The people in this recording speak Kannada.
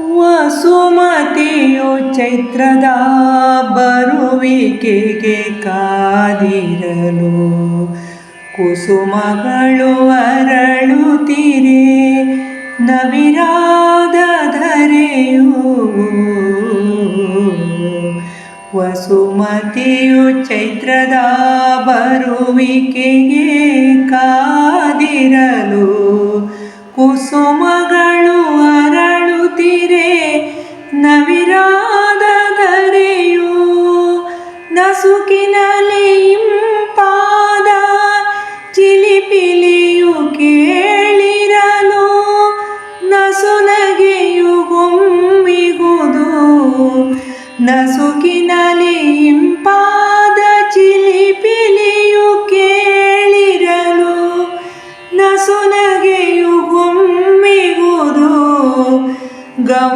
ವಸುಮತಿಯು ಚೈತ್ರದ ಬರುವಿಕೆಗೆ ಕಾದಿರಲು. ಕುಸುಮಗಳು ಅರಳುತ್ತಿರೆ ನವಿರಾದ ಧರೆಯು ವಸುಮತಿಯು ಚೈತ್ರದ ಬರುವಿಕೆಗೆ ಕಾದಿರಲು. ಕುಸುಮಗಳು ನಸುಕಿನಲ್ಲಿ ಇಂಪಾದ ಚಿಲಿಪಿಲಿಯು ಕೇಳಿರಲು ನಸುನಗೆಯು ಗುಮ್ಮಿಗುದು ಗೌ